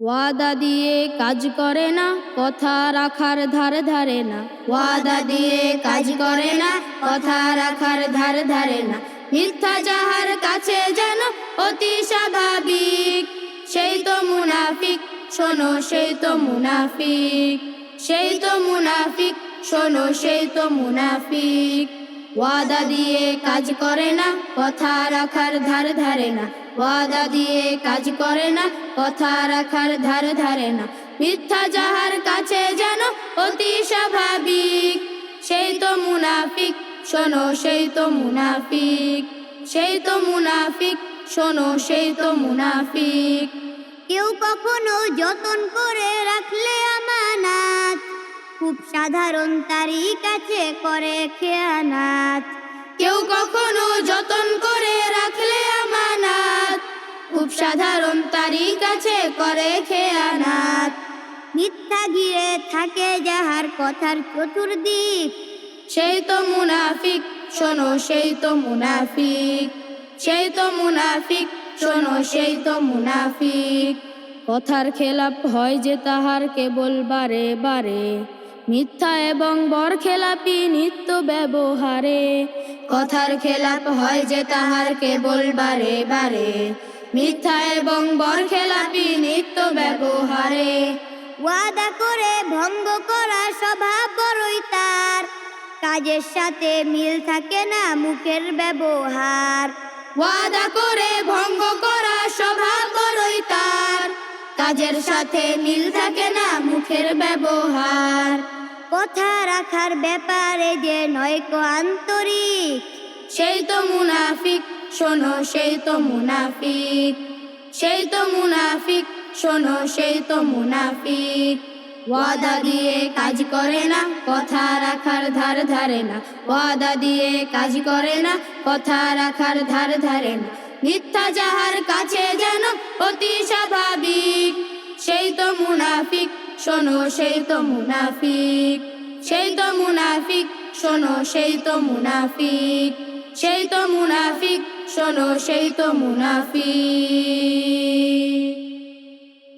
ওয়াদা দিয়ে কাজ করে না, কথা রাখার ধার ধারে না। ওয়াদা দিয়ে কাজ করে না, কথা রাখার ধার ধারে না। মিথ্যা যাহার কাছে যেন অতি স্বাভাবিক, সেই তো মুনাফিক, শোনো, সেই তো মুনাফিক। সেই তো মুনাফিক, শোনো, সেই তো মুনাফিক। ওয়াদা দিয়ে কাজ করে না, কথা রাখার ধার ধারে না। ওয়াদা দিয়ে কাজ করে না, কথা রাখার ধার ধারে না। মিথ্যা যাহার কাছে যেন অতি স্বাভাবিক, সেই তো মুনাফিক, শোনো সেই তো মুনাফিক। সেই তো মুনাফিক, শোনো সেই তো মুনাফিক। কেউ কখনো যতন করে রাখলে খুব সাধারণ তারই কাছে করে খেয়ানাত। কেউ কখনো যতন করে রাখলে আমানাত। খুব সাধারণ তারই কাছে করে খেয়ানাত। মিথ্যা ঘিরে থাকে যাহার কথার চতুর্দিক। সেই তো মুনাফিক, শোনো, সেই তো মুনাফিক। সেই তো মুনাফিক, শোনো, সেই তো মুনাফিক। কথার খেলাপ হয় যে তাহার কেবল বারে বারে। মিথ্যা এবং বর খেলাপি নিত্য ব্যবহারে। কথার খেলাপ হয় যে তাহার কেবল বারে বারে। মিথ্যা এবং বর খেলাপি নিত্য ব্যবহারে। ওয়াদা করে ভঙ্গ করা স্বভাব বড়ই তার। কাজের সাথে মিল থাকে না মুখের ব্যবহার। ওয়াদা করে ভঙ্গ করা স্বভাব বড়ই কাজের সাথে মিল থাকে না মুখের ব্যবহার। কথা রাখার ব্যাপারে যে নয়ক আন্তরিক, সেই তো মুনাফিক, শোনো সেই তো মুনাফিক। সেই তো মুনাফিক, শোনো সেই তো মুনাফিক। ওয়াদা দিয়ে কাজ করে না, কথা রাখার ধার ধারে না। ওয়াদা দিয়ে কাজ করে না, কথা রাখার ধার ধারে না। মিথ্যা যাহার কাছে যেন অতি স্বাভাবিক, সেই তো মুনাফিক, শোনো, সেই তো মুনাফিক। সেই তো মুনাফিক, শোনো, সেই তো মুনাফিক। সেই তো মুনাফিক, শোনো, সেই তো মুনাফিক।